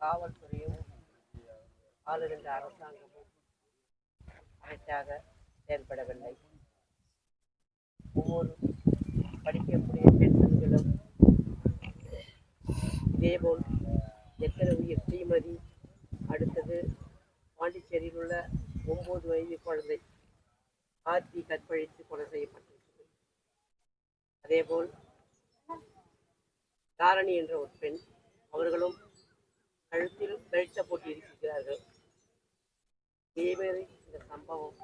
காவல்துறையும் ஆளுகின்ற அரசாங்கமும் கரெக்டாக செயல்படவில்லை. ஒவ்வொரு படிக்கக்கூடிய பெண்களும் இதேபோல் எத்தனை உயிர் தீமதி அடுத்தது பாண்டிச்சேரியில் உள்ள ஒன்பது வயது குழந்தை ஆர்த்தி கற்பழித்து கொலை செய்யப்பட்டிருக்கிறது. அதேபோல் தாரணி என்ற ஒரு பெண் அவர்களும் கழுத்தில் பெல்ட்டை போட்டு இருக்கிறார்கள் இதேமாரி இந்த சம்பவம்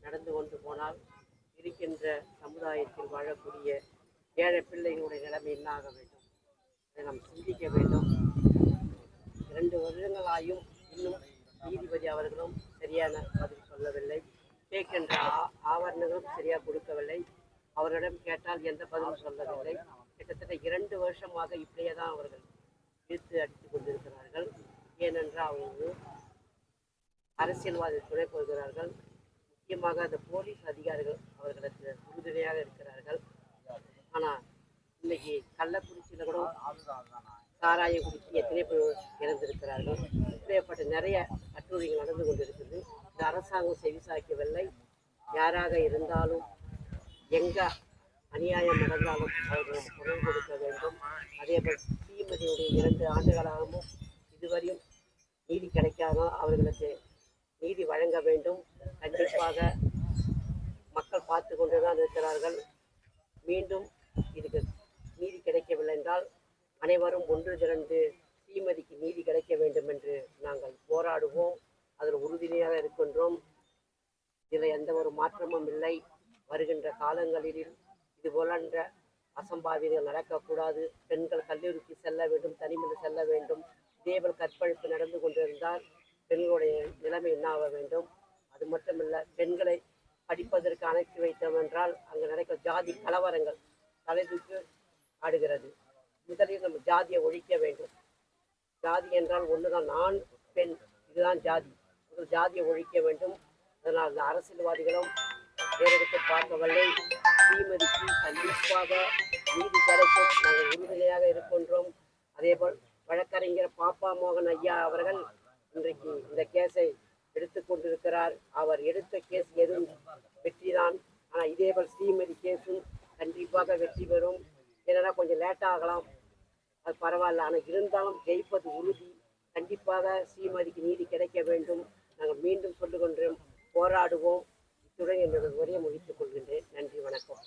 நடந்து கொண்டு போனால் இருக்கின்ற சமுதாயத்தில் வாழக்கூடிய ஏழை பிள்ளைகளுடைய நிலைமை என்ன ஆக வேண்டும்? அதை நாம் சிந்திக்க வேண்டும். இரண்டு வருடங்களாயும் இன்னும் நீதிபதி அவர்களும் சரியான பதில் சொல்லவில்லை. கேட்கின்ற ஆ- ஆவரணங்களும் சரியாக கொடுக்கவில்லை. அவரிடம் கேட்டால் எந்த பதிலும் சொல்லவில்லை. கிட்டத்தட்ட இரண்டு வருஷமாக இப்படியே தான் அவர்கள் இழுத்து அடித்துக் கொண்டிருக்கிறார்கள். ஏனென்றால் அரசியல்வாதி துணை போகிறார்கள் முக்கியமாக அந்த போலீஸ் அதிகாரிகள் அவர்களுக்கு உறுதுணையாக இருக்கிறார்கள். ஆனால் இன்னைக்கு கள்ளக்குறிச்சியில் கூட சாராய குடித்து எத்தனை பேர் இறந்திருக்கிறார்கள். இப்படிப்பட்ட நிறைய கட்டுரைகள் நடந்து கொண்டிருக்கிறது. இந்த அரசாங்கம் செவிசாக்கவில்லை யாராக இருந்தாலும் எங்க அநியாயம் நடந்தாலும் அவர்கள் குரல் கொடுக்க வேண்டும். அதேபோல் ஸ்ரீமதியுடைய இரண்டு ஆண்டுகளாகவும் இதுவரையும் நீதி கிடைக்காதோ அவர்களுக்கு நீதி வழங்க வேண்டும். கண்டிப்பாக மக்கள் பார்த்து கொண்டு தான் இருக்கிறார்கள். மீண்டும் இதுக்கு நீதி கிடைக்கவில்லை என்றால் அனைவரும் ஒன்று திரண்டு ஸ்ரீமதிக்கு நீதி கிடைக்க வேண்டும் என்று நாங்கள் போராடுவோம். அதில் உறுதுணையாக இருக்கின்றோம். இதில் எந்த ஒரு மாற்றமும் இல்லை. வருகின்ற காலங்களில் இது போலன்ற அசம்பாவிதங்கள் நடக்கக்கூடாது. பெண்கள் கல்லூரிக்கு செல்ல வேண்டும் தனிமையில் செல்ல வேண்டும். இதேபோல் கற்பழிப்பு நடந்து கொண்டிருந்தால் பெண்களுடைய நிலைமை என்ன ஆக வேண்டும்? அது மட்டுமல்ல பெண்களை படிப்பதற்கு அனுப்பி வைத்தோம் என்றால் அங்கே நடக்கும் ஜாதி கலவரங்கள் தலைதூக்கு ஆடுகிறது. முதலில் நம்ம ஜாதியை ஒழிக்க வேண்டும். ஜாதி என்றால் ஒன்றுதான் நான் பெண் இதுதான் ஜாதி. முதல் ஜாதியை ஒழிக்க வேண்டும். அதனால் இந்த அரசியல்வாதிகளும் வேறெடுத்து பார்க்கவில்லை. ஸ்ரீமதிக்கு கண்டிப்பாக நீதி கிடைக்கும். நாங்கள் உறுதுணையாக இருக்கின்றோம். அதேபோல் வழக்கறிஞர் பாப்பா மோகன் ஐயா அவர்கள் இன்றைக்கு இந்த கேஸை எடுத்துக்கொண்டிருக்கிறார் அவர் எடுத்த கேஸ் எதுவும் வெற்றிதான். ஆனால் இதேபோல் ஸ்ரீமதி கேஸும் கண்டிப்பாக வெற்றி பெறும். ஏன்னா கொஞ்சம் லேட்டாக ஆகலாம். அது பரவாயில்ல. ஆனால் இருந்தாலும் ஜெயிப்பது உறுதி. கண்டிப்பாக ஸ்ரீமதிக்கு நீதி கிடைக்க வேண்டும். நாங்கள் மீண்டும் சொல்லுகின்றோம். போராடுவோம். இத்துடன் என்னுடைய உரையை முடித்துக் கொள்கின்றேன். நன்றி வணக்கம்.